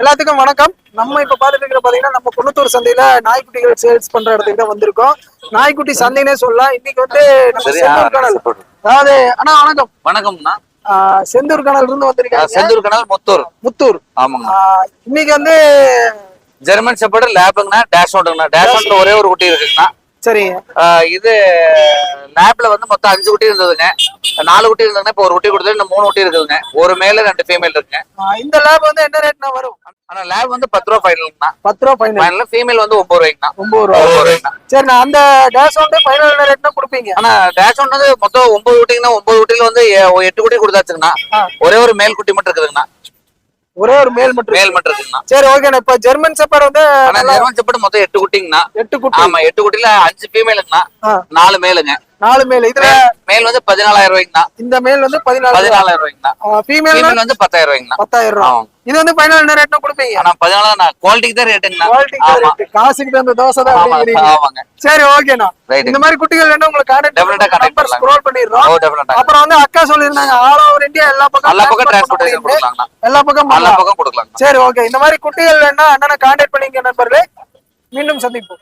எல்லாத்துக்கும் வணக்கம். நம்ம இப்ப பாத்துட்டு இருக்கிற பாத்தீங்கன்னா நம்ம குன்னத்தூர் சந்தையில நாய்க்குட்டிகள் சேல்ஸ் பண்ற இடத்துக்கு தான் வந்திருக்கோம். நாய்க்குட்டி சந்தைனே சொல்லலாம். இன்னைக்கு வந்து. அதாவது அண்ணா வணக்கம். வணக்கம்ண்ணா. செந்தூர் கணல் இருந்து வந்திருக்காங்க செந்தூர் கனல் முத்தூர். முத்தூர். ஆமாங்க. இன்னைக்கு வந்து ஜெர்மன் செப்பர்டு லேபுங்கண்ணா டேஷ் ஒன்றுங்கண்ணா டேஷ் ஒன்ல ஒரே ஒரு குட்டி இருக்குங்கண்ணா. சரி. ஆ, இது லேப்ல வந்து மொத்தம் அஞ்சு குட்டி இருந்ததுங்க. நாலு குட்டி இருந்ததுங்க இப்போ ஒரு குட்டி கொடுத்தது இன்னும் மூணு குட்டி இருக்குதுங்க. ஒரு மேல ரெண்டு ஃபீமேல் இருக்குங்க. இந்த லேப் வந்து என்ன ரேட்னா வரும்? ஆனா லேப் வந்து பத்து ரூபா ஃபைனல்ங்கண்ணா பத்து ரூபா ஃபைனல் ஃபைனல் ஃபீமேல் வந்து ஒன்பது ரூபாய்ங்கண்ணா. ஒன்பது ரூபா. ஒன்பது ரூபாய்ங்கண்ணா. சரி நான் அந்த டேஷ் வந்து ஃபைனல் ரேட்னா கொடுப்பீங்க? ஆனா டேஷ் ஒன் வந்து மொத்தம் ஒன்பது குட்டிங்கன்னா ஒன்பது குட்டில வந்து எட்டு குட்டி கொடுத்தாச்சுங்கண்ணா. ஒரே ஒரு மேல் குட்டி மட்டும் இருக்குதுங்கண்ணா. ஒரே ஒரு மேல் மட்டும் மேல் மட்டும் இருக்குங்கண்ணா சரி ஓகேண்ணா இப்ப ஜெர்மன் செப்பர் வந்து ஆனா ஜெர்மன் செப்பர்டு மொத்தம் எட்டு குட்டிங்கண்ணா. எட்டு குட்டி. ஆமா எட்டு குட்டில அஞ்சு ஃபீமேலுங்கண்ணா. நாலு மேலுங்க. நாலு மேல். இதுல மேல் வந்து பதினாலாயிரம் ரூபாய்ங்கண்ணா. இந்த மேல் வந்து பதினாலு. பதினாலாயிரம் ரூபாய்ங்கண்ணா. ஃபீமேல் வந்து பத்தாயிரம் ரூபாய்ங்கண்ணா. பத்தாயிரம் ரூபா. ஆமாம். இது வந்து ஃபைனல் என்ன ரேட்னா கொடுப்பீங்க? ஆனா பதினாலாம் குவாலிட்டிக்கு தான் ரேட்டுங்கண்ணா குவாலிட்டி ஆமா. காசுக்கு தகுந்த தோசை தான். ஆமாங்க. சரி ஓகேண்ணா இந்த மாதிரி குட்டிகள் வேணும் உங்களுக்கு கான்டாக்ட். ஸ்க்ரோல் பண்ணிடுறோம். டெஃபினட்டா அப்புறம் வந்து அக்கா சொல்லியிருந்தாங்க ஆல் ஓவர் இந்தியா எல்லா பக்கம் எல்லா பக்கம். கொடுக்கலாங்கண்ணா எல்லா பக்கம் எல்லா. பக்கம் கொடுக்கலாங்கண்ணா சரி ஓகே இந்த மாதிரி குட்டிகள் வேணா அண்ணனை கான்டாக்ட் நண்பர்களே. மீண்டும் சந்திப்போம்.